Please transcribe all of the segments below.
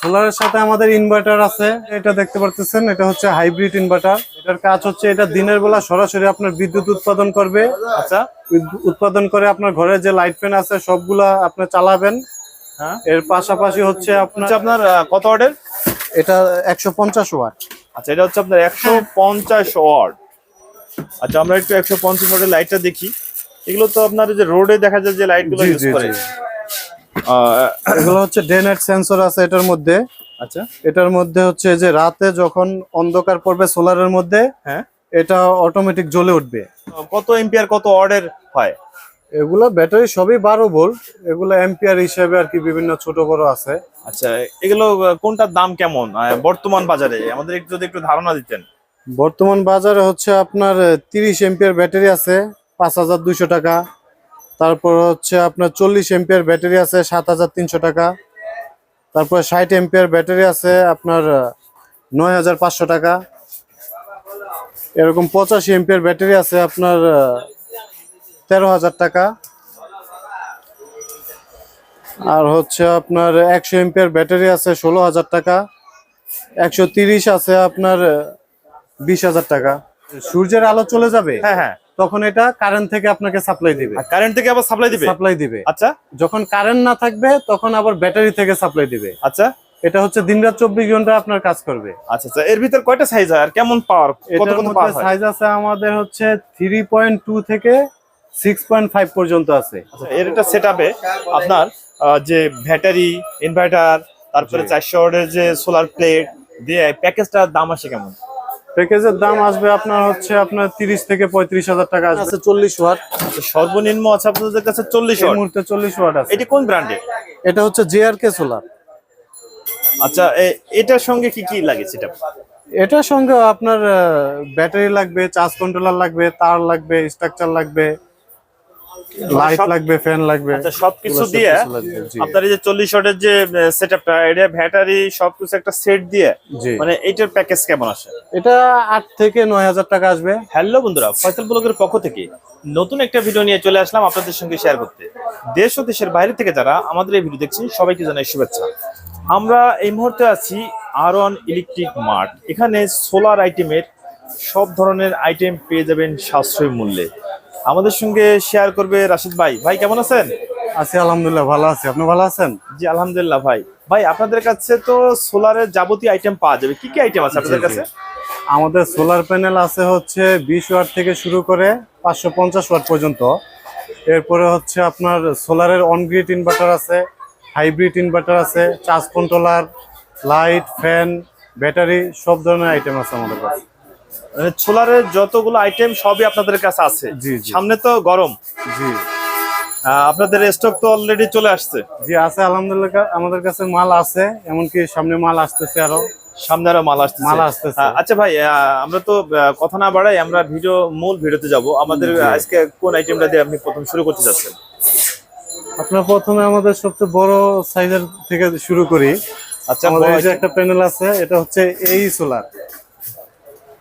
সোলারের সাথে আমাদের ইনভার্টার আছে এটা দেখতে পারতেছেন এটা হচ্ছে হাইব্রিড ইনভার্টার এটার কাজ হচ্ছে এটা দিনের বেলা সরাসরি আপনার বিদ্যুৎ উৎপাদন করবে। আচ্ছা। উৎপাদন করে আপনার ঘরে যে লাইট ফ্যান আছে সবগুলা আপনি চালাবেন। হ্যাঁ। এর পাশাপাশি হচ্ছে আপনার হচ্ছে আপনার কত অর্ডার এটা একশো পঞ্চাশ ওয়াট। আচ্ছা এটা হচ্ছে আপনার একশো পঞ্চাশ ওয়াট। আচ্ছা আমরা একটু একশো পঞ্চাশ ওয়াটের লাইটটা দেখি। এগুলো তো আপনার যে রোডে দেখা যায় যে লাইটগুলো ইউজ করে। এগুলো হচ্ছে ডে নাইট সেন্সর আছে এটার মধ্যে। আচ্ছা। এটার মধ্যে হচ্ছে যে রাতে যখন অন্ধকার পড়বে সোলারের মধ্যে হ্যাঁ। এটা অটোমেটিক জ্বলে উঠবে। কত এম্পিয়ার কত অর্ডার হয়? এগুলো ব্যাটারি সবই বারো ভোল্ট। এগুলো এম্পিয়ার হিসেবে আর কি বিভিন্ন ছোট বড় আছে। আচ্ছা এগুলো কোনটার দাম কেমন? বর্তমান বাজারে। আমাদের একটু যদি একটু ধারণা দিতেন। বর্তমান বাজারে হচ্ছে আপনার তিরিশ এম্পিয়ার ব্যাটারি আছে পাঁচ হাজার দুইশো টাকা। তারপর হচ্ছে আপনার চল্লিশ এম্পিয়ার ব্যাটারি আছে সাত হাজার তিনশো টাকা। তারপর ষাট এম্পিয়ার ব্যাটারি আছে আপনার নয় হাজার পাঁচশো টাকা। এরকম পঁচাশি এম্পিয়ার ব্যাটারি আছে আপনার তেরো হাজার টাকা। আর হচ্ছে আপনার একশো এম্পিয়ার ব্যাটারি আছে ষোলো হাজার টাকা। একশো তিরিশ আছে আপনার বিশ হাজার টাকা। সূর্যের আলো চলে যাবে? হ্যাঁ হ্যাঁ। তখন এটা কারেন্ট থেকে আপনাকে সাপ্লাই দিবে। কারেন্ট থেকে আবার সাপ্লাই দিবে? সাপ্লাই দিবে। আচ্ছা। যখন কারেন্ট না থাকবে তখন আবার ব্যাটারি থেকে সাপ্লাই দিবে। আচ্ছা। এটা হচ্ছে দিনরাত চব্বিশ ঘণ্টা আপনার কাজ করবে। আচ্ছা আচ্ছা। এর ভিতর কয়টা সাইজ আর কেমন পাওয়ার কত কত পাওয়ার সাইজ আছে আমাদের হচ্ছে থ্রি পয়েন্ট টু থেকে সিক্স পয়েন্ট ফাইভ পর্যন্ত আছে। আচ্ছা, এর একটা সেট আপনার যে ব্যাটারি ইনভার্টার তারপরে। চারশো ওয়াটের যে সোলার প্লেট দিয়ে প্যাকেজটার দাম আসে কেমন? প্যাকেজের দাম আসবে আপনার হচ্ছে আপনার তিরিশ থেকে পঁয়ত্রিশ হাজার টাকা আসবে। চল্লিশ ওয়াট। আচ্ছা, সর্বনিম্ন আছে আপনাদের কাছে চল্লিশ মুহূর্তে চল্লিশ ওয়াট আছে। এটি কোন ব্র্যান্ডের এটা হচ্ছে জে আর কে সোলার আচ্ছা এ- এটার সঙ্গে কি কি লাগে সেটা এটার সঙ্গে আপনার ব্যাটারি লাগবে চার্জ কন্ট্রোলার লাগবে তার লাগবে স্ট্রাকচার লাগবে। লাইট লাগবে ফ্যান লাগবে আচ্ছা সবকিছু দিয়ে। আপনার এই যে চল্লিশ ওয়াটের যে সেটআপটা এটা ব্যাটারি সবকিছু একটা সেট দিয়ে মানে এইটার প্যাকেজ কেমন আসে? এটা আট থেকে নয় হাজার টাকা আসবে। হ্যালো বন্ধুরা ফয়সাল ব্লগের পক্ষ থেকে নতুন একটা ভিডিও নিয়ে চলে আসলাম আপনাদের সঙ্গে শেয়ার করতে। দেশ ও দেশের বাইরে থেকে যারা আমাদের এই ভিডিও দেখছেন সবাইকে জানাই শুভেচ্ছা। আমরা এই মুহূর্তে আছি আর ওয়ান ইলেকট্রিক মার্ট এখানে সোলার আইটেমের সব ধরনের আইটেম পেয়ে যাবেন সাশ্রয়ী মূল্যে। আমাদের সঙ্গে শেয়ার করবে রাশিদ ভাই। ভাই কেমন আছেন? আছি আলহামদুলিল্লাহ ভালো আছি। আপনি ভালো আছেন? জি আলহামদুলিল্লাহ ভাই। ভাই আপনাদের কাছে তো সোলারের যাবতীয় আইটেম পাওয়া যাবে। কি কি আইটেম আছে আপনাদের। কাছে? আমাদের সোলার প্যানেল আছে হচ্ছে বিশ ওয়াট থেকে শুরু করে পাঁচশো পঞ্চাশ ওয়াট পর্যন্ত। এরপরে হচ্ছে আপনার সোলারের অনগ্রিড ইনভার্টার আছে হাইব্রিড ইনভার্টার আছে charge controller light fan battery সব ধরনের আইটেম আছে আমাদের কাছে। সোলারের যতগুলো আইটেম সবই আপনাদের কাছে আছে। সামনে তো গরম। জি। আপনাদের স্টক তো অলরেডি চলে আসছে। জি আছে আলহামদুলিল্লাহ আমাদের কাছে মাল আছে এমনকি সামনে মাল আসতেছে আরও। সামনে আরও মাল আসছে মাল আসতেছে। আচ্ছা ভাই আমরা তো কথা না বাড়াই আমরা ভিডিও মূল ভিডিওতে যাব। আমাদের আজকে কোন আইটেমটা দিয়ে আপনি প্রথম শুরু করতে যাচ্ছেন? আপনার প্রথমে আমাদের সবচেয়ে বড় সাইজের থেকে শুরু করি। আচ্ছা আমাদের একটা প্যানেল আছে এটা হচ্ছে এই সোলার।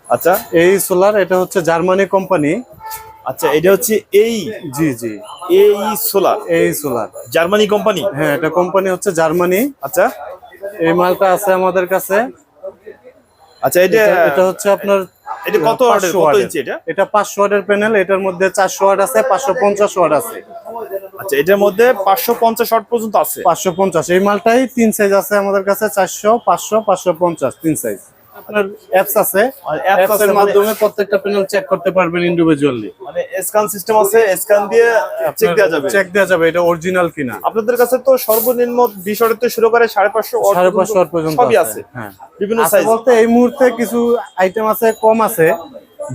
আচ্ছা। এই সোলার এটা হচ্ছে জার্মানি কোম্পানি আচ্ছা এটা হচ্ছে এই? জি জি। এই সোলার এই সোলার জার্মানি কোম্পানি হ্যাঁ এটা কোম্পানি হচ্ছে জার্মানি। আচ্ছা। এই মালটা আছে আমাদের কাছে। আচ্ছা এটা এটা- হচ্ছে আপনার এটা কত 500 কত ইঞ্চি এটা? এটা পাঁচশো ওয়াটের প্যানেল এটার মধ্যে চারশো ওয়াট আছে পাঁচশো পঞ্চাশ ওয়াট আছে। আচ্ছা এটার মধ্যে পাঁচশো পঞ্চাশ শট পর্যন্ত আছে। পাঁচশো পঞ্চাশ। এই মালটাই তিন সাইজ আছে আমাদের কাছে চারশো পাঁচশো পাঁচশো পঞ্চাশ তিন সাইজ আপনার অ্যাপস আছে। অ্যাপস এর মানে- মাধ্যমে প্রত্যেকটা প্যানেল চেক করতে পারবেন ইন্ডিভিজুয়ালি মানে স্ক্যান সিস্টেম আছে স্ক্যান দিয়ে চেক দেওয়া যাবে। চেক দেওয়া যাবে এটা অরিজিনাল কিনা। আপনাদের কাছে তো সর্বনিম্ন বিশ অর্ডার থেকে শুরু করে সাড়ে পাঁচশো watt সাড়ে পাঁচশো ওয়াট পর্যন্ত সবই আছে আছে। হ্যাঁ। বিভিন্ন সাইজ বলতে এই মুহূর্তে কিছু আইটেম আছে কম আছে।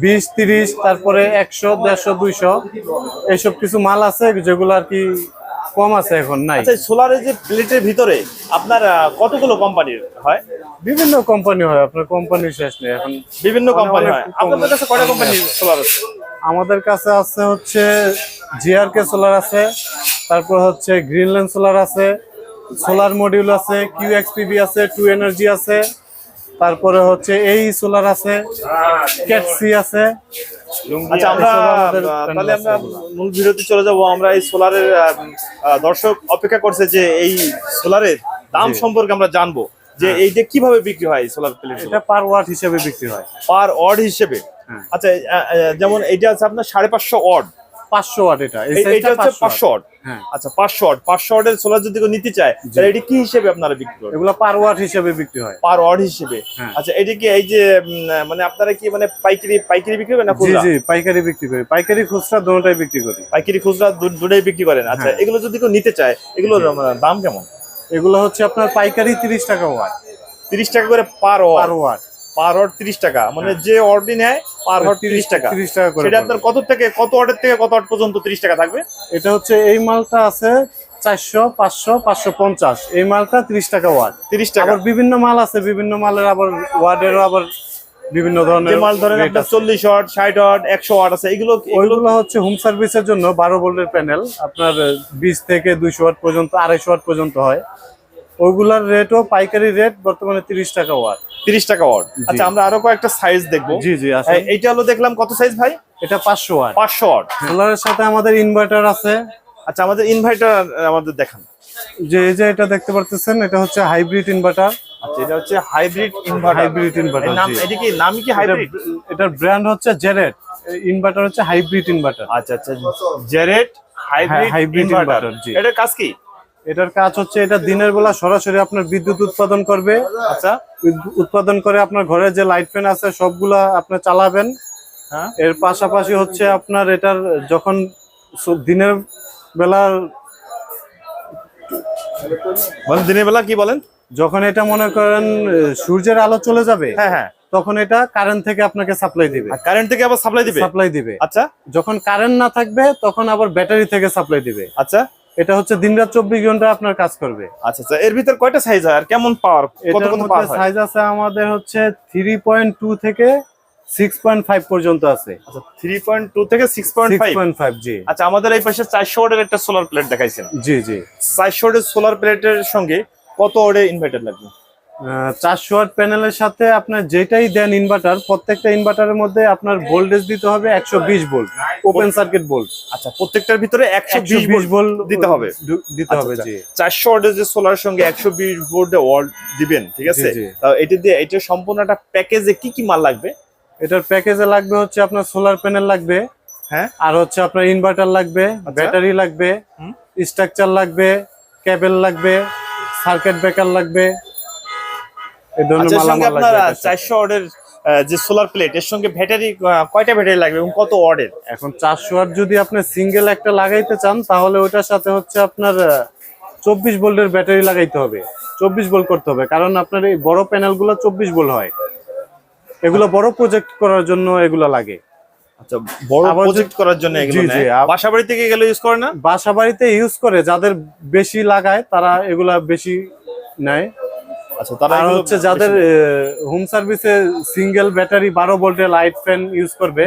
বিশ তিরিশ তারপরে একশো দেড়শো দুইশো এইসব কিছু মাল আছে যেগুলো আর কি কম আছে এখন নাই। আচ্ছা সোলারের যে প্লেটের ভিতরে আপনার কতগুলো কোম্পানির হয়? বিভিন্ন কোম্পানি হয় আপনার কোম্পানির শেষ নেই এখন বিভিন্ন কোম্পানি হয়। আপনাদের কাছে কয়টা কোম্পানির সোলার আছে? আমাদের কাছে আছে হচ্ছে জিআরকে সোলার আছে তারপর হচ্ছে গ্রিনল্যান্ড সোলার আছে সোলার মডিউল আছে কিউ এক্সপিবি আছে টু এনার্জি আছে তারপরে হচ্ছে এই সোলার আছে ক্যাটসি আছে। আচ্ছা আমরা এসব আমাদের আহ, তাহলে আমরা মূল ভিডিওতে চলে যাব। আমরা এই সোলারের দর্শক অপেক্ষা করছে যে এই সোলারের দাম সম্পর্কে আমরা জানব যে হ্যাঁ। এইটা কীভাবে বিক্রি হয় সোলার প্লেট এটা পার ওয়াট হিসেবে বিক্রি হয়। পার হিসেবে? হ্যাঁ। আচ্ছা যেমন এটা আছে আপনার সাড়ে পাঁচশো অড পাঁচশো ওয়াট এটা। হচ্ছে পাঁচশো অড হ্যাঁ আচ্ছা পাঁচশো অডের সোলার যদি কেউ নিতে চায় তাহলে এটা কি হিসেবে আপনারা বিক্রি করেন? এগুলো পার ওয়াট হিসেবে বিক্রি হয়। পার অড হিসেবে? হ্যাঁ। আচ্ছা এটা কি এই যে মানে আপনারা কি মানে পাইকারি পাইকারি বিক্রি করেন না জি খুচরা? জি পাইকারি বিক্রি করি। পাইকারি খুচরা দুটোটাই বিক্রি করি। পাইকারি খুচরা দুটোই বিক্রি করেন। আচ্ছা হ্যাঁ। এগুলো যদি কেউ নিতে চায় এগুলোর মানে দাম কেমন? এগুলো হচ্ছে আপনার পাইকারি তিরিশ টাকা ওয়াট। তিরিশ টাকা করে পার অড পার অড তিরিশ টাকা। মানে যে অর্ডি নেয় পার অড তিরিশ টাকা। তিরিশ টাকা করে সেটা আপনার কত থেকে কত অর্ডার থেকে কত অর্ড পর্যন্ত তিরিশ টাকা থাকবে? এটা হচ্ছে এই মালটা আছে চারশো পাঁচশো পাঁচশো পঞ্চাশ। এই মালটা তিরিশ টাকা ওয়াট তিরিশ টাকা। আবার বিভিন্ন মাল আছে বিভিন্ন মালের আবার ওয়ার্ডেরও আবার বিভিন্ন ধরনের মাল ধরেন আপনার চল্লিশ ওয়াট ষাট ওয়াট একশো ওয়াট আছে এগুলো এগুলো ওইগুলো হচ্ছে হোম সার্ভিসের জন্য বারো ভোল্টের প্যানেল আপনার বিশ থেকে দুইশো ওয়াট পর্যন্ত আড়াইশো ওয়াট পর্যন্ত হয়। ওইগুলার রেটও পাইকারি রেট বর্তমানে তিরিশ টাকা ওয়াট তিরিশ টাকা ওয়াট আচ্ছা আমরা আরও কয়েকটা সাইজ দেখব। জি জি এই- এইটা হলো দেখলাম কত সাইজ ভাই? এটা পাঁচশো ওয়াট পাঁচশো ওয়াট সোলারের সাথে আমাদের ইনভার্টার আছে। আচ্ছা আমাদের ইনভার্টার আমাদের দেখান। যে এই যে এটা দেখতে পারতেছেন এটা হচ্ছে হাইব্রিড ইনভার্টার আচ্ছা এটা হচ্ছে হাইব্রিড ইনভার্টার হাইব্রিড ইনভার্টার নাম এটা কি নামই কি হাইব্রিড এটার ব্র্যান্ড হচ্ছে জেরেট ইনভার্টার হচ্ছে হাইব্রিড ইনভার্টার আচ্ছা আচ্ছা জেরেট হাইব্রিড ইনভার্টার। এটার কাজ কি? এটার কাজ হচ্ছে এটা দিনের বেলা সরাসরি আপনার বিদ্যুৎ উৎপাদন করবে। আচ্ছা। উৎপাদন করে আপনার ঘরে যে লাইট ফ্যান আছে সবগুলা আপনি চালাবেন। হ্যাঁ। এর পাশাপাশি হচ্ছে আপনার এটার যখন দিনের বেলা দিনের বেলা কি বলেন? যখন এটা মনে করেন সূর্যের আলো চলে যাবে হ্যাঁ হ্যাঁ। তখন এটা কারেন্ট থেকে আপনাকে সাপ্লাই দিবে। কারেন্ট থেকে আবার সাপ্লাই দিবে? সাপ্লাই দিবে। আচ্ছা। যখন কারেন্ট না থাকবে তখন আবার ব্যাটারি থেকে সাপ্লাই দিবে। আচ্ছা। এটা হচ্ছে দিনরাত চব্বিশ ঘণ্টা আপনার কাজ করবে। আচ্ছা আচ্ছা এর ভিতরে কয়টা সাইজ আর কেমন পাওয়ার কত কত মধ্যে পাওয়ার সাইজ আছে আমাদের হচ্ছে থ্রি পয়েন্ট টু থেকে সিক্স পয়েন্ট ফাইভ পর্যন্ত আছে। আচ্ছা থেকে six point six five point five জি। আচ্ছা আমাদের এই পাশে ওয়াটের একটা সোলার প্লেট দেখাইছেন জি জি। চারশো ওয়াটের সোলার প্লেটের সঙ্গে কত ওয়াটের ইনভার্টার লাগবে? চারশো ওয়াট প্যানেলের সাথে আপনার যেটাই দেন ইনভার্টার প্রত্যেকটা ইনভার্টারের মধ্যে আপনার ভোল্টেজ দিতে হবে একশো বিশ ভোল্ট ওপেন সার্কিট ভোল্ট আচ্ছা প্রত্যেকটার ভিতরে একশো বিশ বিশ ভোল্ট দিতে হবে। দিতে হবে জি। চারশো ওয়াটের যে সোলার সঙ্গে একশো বিশ ভোল্টে ওয়াট দিবেন ঠিক আছে? এটা দিয়ে এটা সম্পূর্ণ একটা প্যাকেজে কি কি মাল লাগবে? এটার প্যাকেজে লাগবে হচ্ছে আপনার সোলার প্যানেল লাগবে হ্যাঁ? আর হচ্ছে আপনার ইনভার্টার লাগবে ব্যাটারি লাগবে হুম। স্ট্রাকচার লাগবে কেবল লাগবে সার্কিট ব্রেকার লাগবে এই ধরনের আচ্ছা মালামাল আপনার লাগবে চারশো ওয়াটের যে সোলার প্লেট এর সঙ্গে ব্যাটারি কয়টা ব্যাটারি লাগবে এবং কত ওয়াটের এখন ওয়াট যদি আপনি সিঙ্গেল একটা লাগাইতে চান তাহলে ওটার সাথে হচ্ছে আপনার ভোল্টের ব্যাটারি লাগাইতে হবে। ভোল্ট করতে হবে কারণ আপনার এই বড় প্যানেলগুলো চব্বিশ ভোল্ট হয়। এগুলো বড় প্রজেক্ট করার জন্য এগুলো লাগে। আচ্ছা বড় প্রজেক্ট করার জন্য এগুলো নেয়? আব- থেকে গেলে ইউজ করে না? বাসা বাড়িতে ইউজ করে যাদের বেশি লাগায় তারা এগুলা বেশি নেয়। আচ্ছা তারা হচ্ছে যাদের হোম সার্ভিসে সিঙ্গেল ব্যাটারি বারো ভোল্টের লাইট ফ্যান ইউজ করবে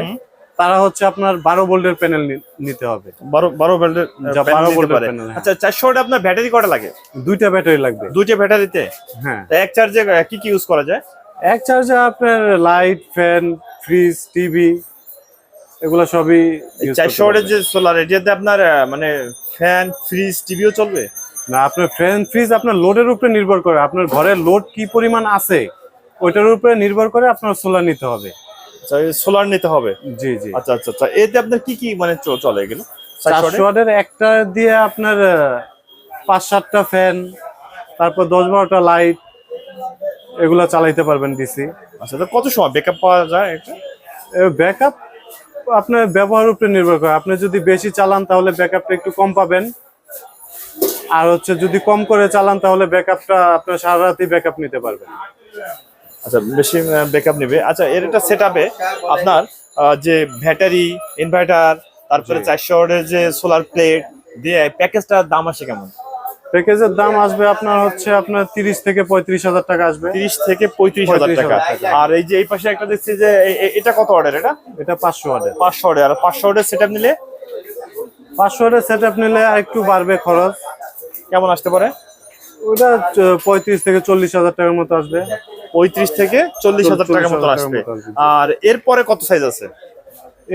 তারা হচ্ছে আপনার বারো ভোল্টের প্যানেল নিতে হবে। বারো বারো ভোল্টের যা প্যানেল 12 দিতে ভোল্টের প্যানেল, হ্যাঁ। আচ্ছা আপনার ব্যাটারি কটা লাগে? দুইটা ব্যাটারি লাগবে। দুইটা ব্যাটারিতে হ্যাঁ। এক চার্জে কি কি ইউজ করা যায়? এক চার্জে আপনার লাইট ফ্যান ফ্রিজ টিভি এগুলো সবই চারশো ওয়াটের যে সোলার এটাতে আপনার মানে ফ্যান ফ্রিজ টিভিও চলবে? না আপনার ফ্যান ফ্রিজ আপনার লোডের উপরে নির্ভর করে। আপনার ঘরে লোড কি পরিমাণ আছে ওইটার উপরে নির্ভর করে আপনার সোলার নিতে হবে। আচ্ছা সোলার নিতে হবে? জি জি। আচ্ছা আচ্ছা আচ্ছা এতে আপনার কি কি মানে চলে এগুলো? চারশো ওয়াটের একটা দিয়ে আপনার পাঁচ সাতটা ফ্যান তারপর দশ বারোটা লাইট এগুলা চালাইতে পারবেন ডিসি আচ্ছা তো কত সময় ব্যাকআপ পাওয়া যায় এটা? ব্যাকআপ আপনার ব্যবহার উপরে নির্ভর করে। আপনি যদি বেশি চালান তাহলে ব্যাকআপটা একটু কম পাবেন। আর হচ্ছে যদি কম করে চালান তাহলে ব্যাকআপটা আপনার সারা রাতই ব্যাকআপ নিতে পারবেন। আচ্ছা বেশি ব্যাকআপ নেবে। আচ্ছা এর একটা সেট আপনার যে ব্যাটারি ইনভার্টার তারপরে। চারশো যে সোলার প্লেট দিয়ে প্যাকেজটার দাম আসে কেমন? প্যাকেজের দাম আসবে আপনার হচ্ছে আপনার তিরিশ থেকে পঁয়ত্রিশ হাজার টাকা আসবে। তিরিশ থেকে পঁয়ত্রিশ হাজার 35,000 টাকা। আর এই যে এই পাশে একটা দেখছি যে এটা কত অর্ডার এটা? এটা পাঁচশো ওয়াটের পাঁচশো অর্ডার আর পাঁচশো অর্ডার সেট নিলে? পাঁচশো ওয়াটের সেট নিলে একটু বাড়বে খরচ। কেমন আসতে পারে? ওটা পঁয়ত্রিশ থেকে চল্লিশ হাজার টাকার মতো আসবে। পঁয়ত্রিশ থেকে চল্লিশ হাজার টাকার মতো আসবে। আর এরপরে কত সাইজ আছে?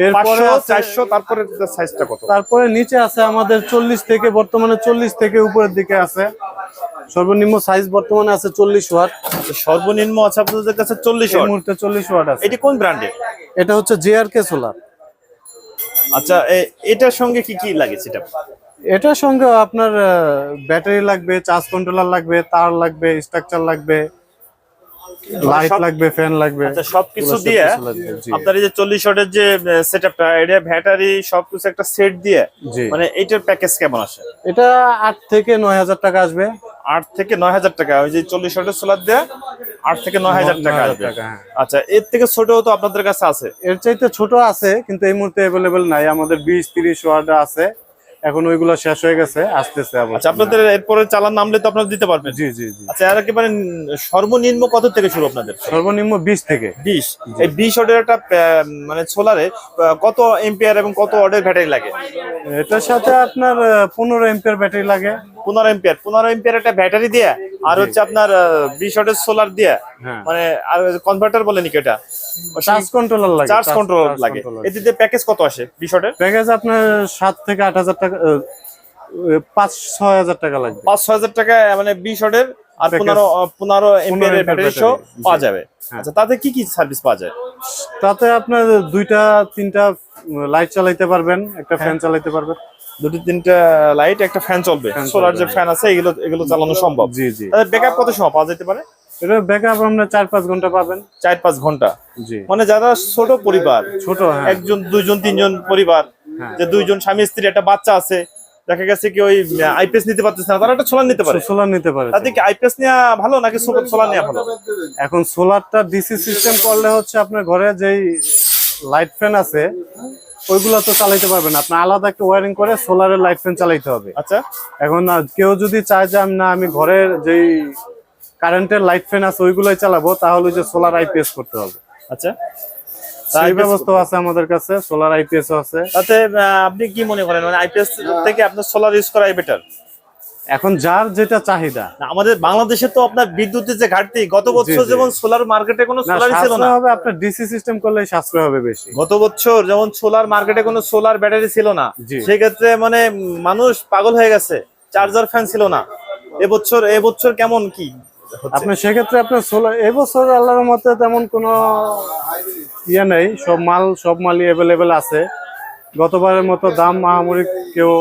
এরপরে চারশো তারপরে সাইজটা কত? তারপরে নিচে আছে আমাদের চল্লিশ থেকে বর্তমানে চল্লিশ থেকে উপরের দিকে আছে। সর্বনিম্ন সাইজ বর্তমানে আছে চল্লিশ ওয়াট। আচ্ছা, সর্বনিম্ন আছে আপনাদের কাছে চল্লিশ মুহূর্তে চল্লিশ ওয়াট আছে। এটি কোন ব্র্যান্ডের এটা হচ্ছে জেআরকে সোলার আচ্ছা এটার সঙ্গে কি কি লাগে সেটা এটার সঙ্গে আপনার ব্যাটারি লাগবে চার্জ কন্ট্রোলার লাগবে তার লাগবে স্ট্রাকচার লাগবে লাইট লাগবে ফ্যান লাগবে। আচ্ছা সবকিছু দিয়ে। আপনার এই যে চল্লিশ ওয়াটের যে সেটআপটা এটা ব্যাটারি সবকিছু একটা সেট দিয়ে মানে এইটার প্যাকেজ কেমন আসে? এটা আট থেকে নয় হাজার টাকা আসবে। আট থেকে নয় হাজার টাকা ওই যে চল্লিশ ওয়াটের সোলার দিয়ে আট থেকে নয় হাজার টাকা আসবে। হ্যাঁ। আচ্ছা এর থেকে ছোট তো আপনাদের কাছে আছে। এর চাইতে ছোট আছে কিন্তু এই মুহূর্তে অ্যাভেলেবেল নাই। আমাদের বিশ তিরিশ ওয়াট আছে। এখন ওইগুলো শেষ হয়ে গেছে আসতেছে আবার। আচ্ছা আপনাদের এরপরে চালান নামলে তো আপনারা দিতে পারবেন। জি জি জি। আচ্ছা আর একেবারে সর্বনিম্ন কত থেকে শুরু আপনাদের? সর্বনিম্ন বিশ থেকে। বিশ। এই বিশ অর্ডার একটা মানে সোলারে কত এম্পিয়ার এবং কত অর্ডার ব্যাটারি লাগে? এটার সাথে আপনার পনেরো এম্পিয়ার ব্যাটারি লাগে। পনেরো এম্পিয়ার। পনেরো এম্পিয়ার একটা ব্যাটারি দিয়ে আর হচ্ছে আপনার বিশ ওয়াটের সোলার দিয়ে হ্যাঁ। মানে আর কনভার্টার বলে নাকি এটা চার্জ কন্ট্রোলার লাগে চার্জ কন্ট্রোল লাগে। এতে প্যাকেজ কত আসে বিশ ওয়াটের? প্যাকেজ আপনার সাত থেকে আট হাজার টাকা পাঁচ ছয় হাজার টাকা লাগবে। পাঁচ ছ হাজার টাকা মানে বিশ ওয়াটের আর পনেরো পনেরো এম্পিয়ার ampere ব্যাটারি সহ পাওয়া যাবে। হ্যাঁ। আচ্ছা তাতে কি কি সার্ভিস পাওয়া যায়? তাতে আপনার দুইটা তিনটা লাইট চালাইতে পারবেন একটা। ফ্যান চালাইতে পারবেন। দুটি তিনটা লাইট একটা ফ্যান চলবে। সোলার যে। ফ্যান আছে এগুলো এগুলো চালানো সম্ভব। জি জি। ব্যাকআপ কত সময় পাওয়া যেতে পারে? এটা ব্যাকআপ আমরা চার পাঁচ ঘণ্টা পাবেন। চার পাঁচ ঘণ্টা। জি। মানে যারা ছোট পরিবার ছোট হ্যাঁ। একজন দুইজন তিনজন পরিবার হ্যাঁ। যে দুইজন স্বামী স্ত্রী একটা বাচ্চা আছে দেখা গেছে কি ওই আইপিএস নিতে পারতেছে না তারা একটা সোলার নিতে পারে। সোলার নিতে পারে। তাতে কি আইপিএস নেওয়া ভালো নাকি সোলার নেওয়া ভালো? এখন সোলারটা ডিসি সিস্টেম করলে হচ্ছে আপনার ঘরে যেই লাইট ফ্যান আছে ওইগুলো তো চালাইতে পারবেন। আপনার আলাদা একটা ওয়ারিং করে সোলারের লাইট ফ্যান চালাইতে হবে। আচ্ছা। এখন কেউ যদি চায় যে আমি না আমি ঘরের যেই কারেন্টের লাইট ফ্যান আছে ওইগুলোই চালাবো তাহলে ওই যে সোলার আইপিএস করতে হবে। আচ্ছা। সেই ব্যবস্থা আছে আমাদের কাছে সোলার আইপিএস আছে। তাতে আপনি কি মনে করেন? মানে আইপিএস থেকে আপনার সোলার ইউজ করাই বেটার এখন যার যেটা চাহিদা। আমাদের বাংলাদেশে তো আপনার বিদ্যুতের যে ঘাটতি গত বছর যেমন সোলার মার্কেটে কোনো না সোলারই ছিল না। হবে আপনার ডিসি সিস্টেম করলে সাশ্রয় হবে বেশি। গত বছর যেমন সোলার মার্কেটে কোনো সোলার ব্যাটারি ছিল না। সেক্ষেত্রে মানে মানুষ পাগল হয়ে গেছে চার্জার ফ্যান ছিল না। এবছর এবছর কেমন কি? আপনার সেক্ষেত্রে আপনার সোলার এবছর আল্লাহর মতে তেমন কোনো ইয়ে নেই সব মাল সব মালই অ্যাভেলেবেল আছে। গতবারের মতো দাম মাহামুরি কেউ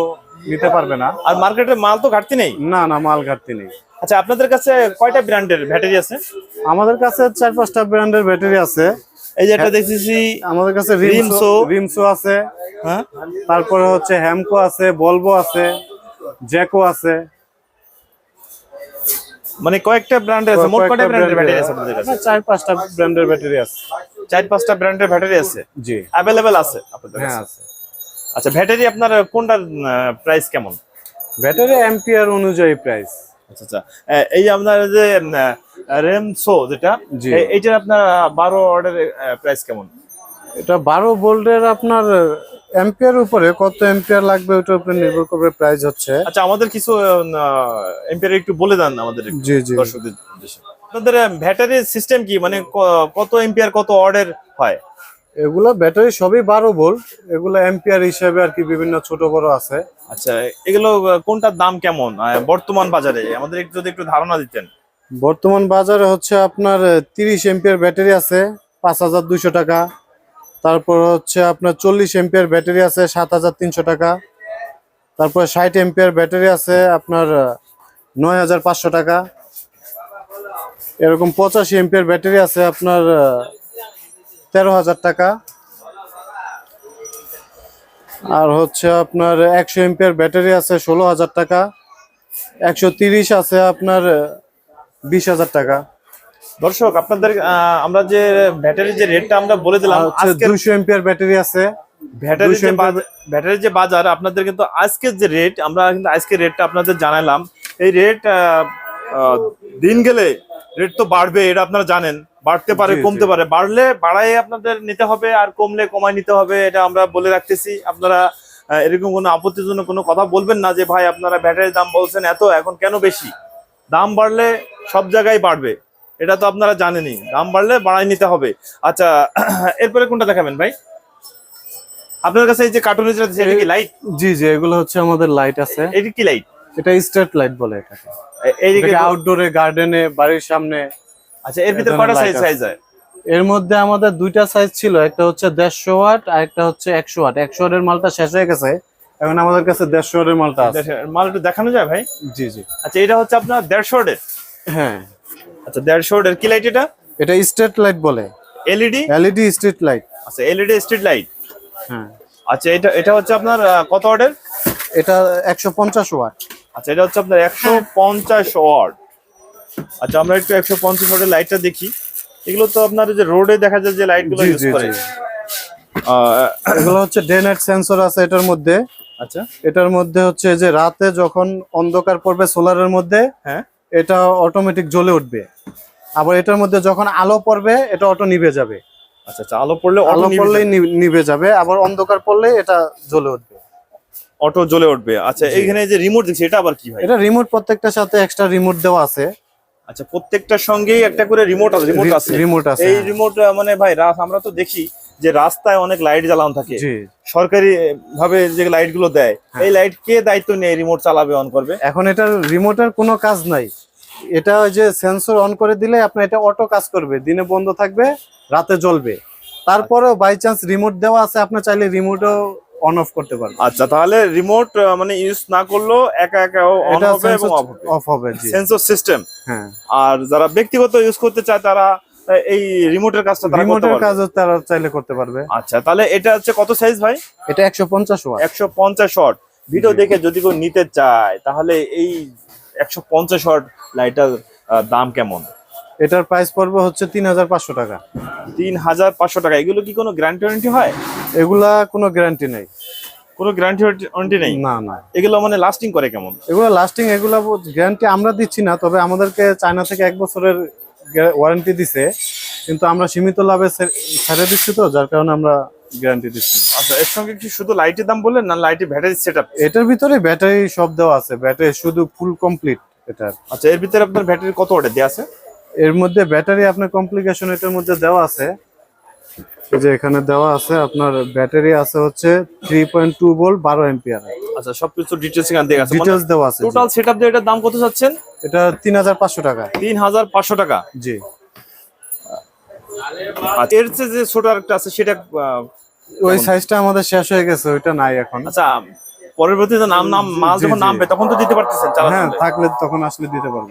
নিতে পারবে না। আর মার্কেটে মাল তো ঘাটতি নেই? না না মাল ঘাটতি নেই। আচ্ছা আপনাদের কাছে কয়টা ব্র্যান্ডের ব্যাটারি আছে? আমাদের কাছে চার পাঁচটা ব্র্যান্ডের ব্যাটারি আছে। এই যে একটা দেখতেছি আমাদের কাছে রিমসো। রিমসো আছে। হ্যাঁ? তারপরে হচ্ছে হ্যামকো আছে বলব আছে জ্যাকো আছে। মানে কয়েকটা ব্র্যান্ডের আছে মোট কয়টা ব্র্যান্ডের ব্যাটারি আছে আপনাদের কাছে? চার পাঁচটা ব্র্যান্ডের ব্যাটারি আছে। চার পাঁচটা ব্র্যান্ডের ব্যাটারি আছে? জি। অ্যাভেলেবেল আছে আপনাদের কাছে? হ্যাঁ আছে। আচ্ছা ব্যাটারি আপনার কোনটার প্রাইস কেমন? ব্যাটারি অ্যাম্পিয়ার অনুযায়ী প্রাইস আচ্ছা আচ্ছা। এই আপনার যে রেমসো যেটা এইটার আপনার বারো অর্ডারের প্রাইস কেমন? এটা বারো ভোল্টের আপনার অ্যাম্পিয়ার উপরে কত অ্যাম্পিয়ার লাগবে ওটার উপরে নির্ভর করবে প্রাইস হচ্ছে। আচ্ছা আমাদের কিছু এম্পিয়ার একটু বলে দেন আমাদের জি জি। দর্শকদের আপনাদের ব্যাটারি সিস্টেম কি? মানে কত এম্পিয়ার কত অর্ডার হয়? এগুলা ব্যাটারি সবই বারো ভোল্ট। এগুলো অ্যাম্পিয়ার হিসেবে আর কি বিভিন্ন ছোট বড় আছে। আচ্ছা এগুলো কোনটার দাম কেমন? বর্তমান বাজারে আমাদের একটু যদি একটু ধারণা দিতেন। বর্তমান বাজারে হচ্ছে আপনার তিরিশ এম্পিয়ার ব্যাটারি আছে পাঁচ হাজার দুইশো টাকা। তারপর হচ্ছে আপনার চল্লিশ এম্পিয়ার ব্যাটারি আছে সাত হাজার তিনশো টাকা। তারপর ষাট এম্পিয়ার ব্যাটারি আছে আপনার নয় হাজার পাঁচশো টাকা। এরকম পঁচাশি এম্পিয়ার ব্যাটারি আছে আপনার তেরো হাজার টাকা। আর হচ্ছে আপনার একশো এম্পিয়ার ব্যাটারি আছে ষোলো হাজার টাকা। একশো তিরিশ আছে আপনার বিশ হাজার টাকা। দর্শক আপনাদের আমরা যে ব্যাটারির যে রেটটা আমরা বলে দিলাম দুইশো এম্পিয়ার ব্যাটারি আছে। ব্যাটারির 200 যে ব্যাটারির যে বাজার আপনাদের কিন্তু আজকের যে রেট আমরা কিন্তু আজকের রেটটা আপনাদের জানালাম। এই রেট দিন গেলে রেট তো বাড়বে এটা আপনারা জানেন। বাড়তে পারে কমতে পারে। বাড়লে বাড়াই আপনাদের নিতে হবে আর কমলে কমায় নিতে হবে এটা আমরা বলে রাখতেছি। আপনারা এরকম কোনো আপত্তিজনক কোনো কথা বলবেন না যে ভাই আপনারা ব্যাটারির দাম বলছেন এত এখন কেন বেশি? দাম বাড়লে সব জায়গায় বাড়বে এটা তো আপনারা জানেনই। দাম বাড়লে বাড়াই নিতে হবে। আচ্ছা এরপরে কোনটা দেখাবেন ভাই? আপনার কাছে এই যে কার্টুনের যেটা এটা কি লাইট জি জি এগুলো হচ্ছে আমাদের লাইট আছে। এটা কি লাইট এটা স্ট্রিট লাইট বলে এটাকে। এইদিকে আউটডোরে গার্ডেনে বাড়ির সামনে আচ্ছা এর ভিতরে কয়টা সাইজ আছে। সাইজ হয়? এর মধ্যে আমাদের দুইটা সাইজ ছিল একটা হচ্ছে দেড়শো ওয়াট আর একটা হচ্ছে একশো ওয়াট। একশো ওয়াটের মালটা শেষ হয়ে গেছে এখন আমাদের কাছে দেড়শো ওয়াটের মালটা আছে। মাল একটু দেখানো যায় ভাই? জি জি। আচ্ছা এটা হচ্ছে আপনার দেড়শো এর হ্যাঁ। আচ্ছা দেড়শো এর কি লাইট এটা? এটা স্ট্রিট লাইট বলে। এলইডি এলইডি স্ট্রিট লাইট আচ্ছা এলইডি স্ট্রিট লাইট হ্যাঁ। আচ্ছা এটা এটা হচ্ছে আপনার কত অর্ডার এটা একশো পঞ্চাশ ওয়াট। আচ্ছা এটা হচ্ছে আপনার একশো পঞ্চাশ ওয়াট। আচ্ছা আমরা একটু একশো পঞ্চাশ ওয়াটের লাইটটা দেখি। এগুলো তো আপনার যে রোডে দেখা যায় যে লাইটগুলো ইউজ করে। এগুলো হচ্ছে ডে নাইট সেন্সর আছে এটার মধ্যে। আচ্ছা। এটার মধ্যে হচ্ছে যে রাতে যখন অন্ধকার পড়বে সোলারের মধ্যে হ্যাঁ। এটা অটোমেটিক জ্বলে উঠবে। আবার এটার মধ্যে যখন আলো পড়বে এটা অটো নিভে যাবে। আচ্ছা আচ্ছা আলো পড়লে আলো পড়লেই নিভে যাবে আবার অন্ধকার পড়লেই এটা জ্বলে উঠবে। অটো জ্বলে উঠবে। আচ্ছা এইখানে যে রিমোট দেখছি এটা আবার কি ভাই? এটা রিমোট প্রত্যেকটার সাথে এক্সট্রা রিমোট দেওয়া আছে। আচ্ছা প্রত্যেকটার সঙ্গেই একটা করে রিমোট আছে রিমোট আছে। রিমোট আছে এই হ্যাঁ। রিমোট মানে ভাই রাত আমরা তো দেখি যে রাস্তায় অনেক লাইট জ্বালানো থাকে। সরকারি ভাবে যে লাইটগুলো দেয় হ্যাঁ। এই লাইট কে দায়িত্ব নেই রিমোট চালাবে অন করবে? এখন এটার রিমোটের কোনো কাজ নাই। এটা ওই যে সেন্সর অন করে দিলে আপনার এটা অটো কাজ করবে। দিনে বন্ধ থাকবে রাতে জ্বলবে। তারপরেও বাই চান্স রিমোট দেওয়া আছে আপনি চাইলে রিমোটও অন অফ করতে পারবেন আচ্ছা তাহলে রিমোট মানে ইউজ না করলেও একা একা অন হবে এবং অফ হবে। সেন্সর সিস্টেম হ্যাঁ। আর যারা ব্যক্তিগত ইউজ করতে চায় তারা এই রিমোটের কাজটা তারা করতে পারবে। কাজও তারা চাইলে করতে পারবে। আচ্ছা তাহলে এটা হচ্ছে কত সাইজ ভাই? এটা একশো পঞ্চাশ ওয়াট একশো পঞ্চাশ শট ভিডিও দেখে যদি কেউ নিতে চায় তাহলে এই একশো পঞ্চাশ শট লাইটার দাম কেমন? এটার প্রাইস পড়বে হচ্ছে তিন হাজার পাঁচশো টাকা। তিন হাজার পাঁচশো টাকা। এগুলো কি কোনো গ্যারান্টি ওয়ারেন্টি হয়? এগুলা কোনো গ্যারান্টি নেই। কোনো গ্যারান্টি ওয়ারেন্টি নেই? না না। এগুলো মানে লাস্টিং করে কেমন? এগুলো লাস্টিং এগুলো গ্যারান্টি আমরা দিচ্ছি না তবে আমাদেরকে চায়না থেকে এক বছরের ওয়ারেন্টি দিছে। কিন্তু আমরা সীমিত লাভে ছেড়ে দিচ্ছি তো যার কারণে আমরা গ্যারান্টি দিচ্ছি আচ্ছা এর সঙ্গে কি শুধু লাইটের দাম বললেন না লাইটের ব্যাটারি সেটআপ এটার ভিতরে ব্যাটারি সব দেওয়া আছে। ব্যাটারি শুধু ফুল কমপ্লিট এটার আচ্ছা এর ভিতরে আপনার ব্যাটারি কত ওটা দেওয়া আছে? এর মধ্যে ব্যাটারি আপনার কমপ্লিকেশন এটার মধ্যে দেওয়া আছে। যে এখানে দেওয়া আছে আপনার ব্যাটারি আছে হচ্ছে থ্রি পয়েন্ট টু ভোল্ট বারো এম্পিয়ার আচ্ছা সবকিছু ডিটেলস এখানে দেওয়া আছে। ডিটেলস দেওয়া আছে টোটাল সেট আপ দিয়ে এটার দাম কত চাচ্ছেন? এটা তিন হাজার পাঁচশো টাকা। তিন হাজার পাঁচশো টাকা? জি। আর এর চেয়ে যে ছোট আরেকটা আছে সেটা ওই সাইজটা আমাদের শেষ হয়ে গেছে ওইটা নাই এখন। আচ্ছা পরবর্তীতে নাম নাম মাল যখন নামবে তখন তো দিতে পারতেছেন হ্যাঁ থাকলে তখন আসলে দিতে পারব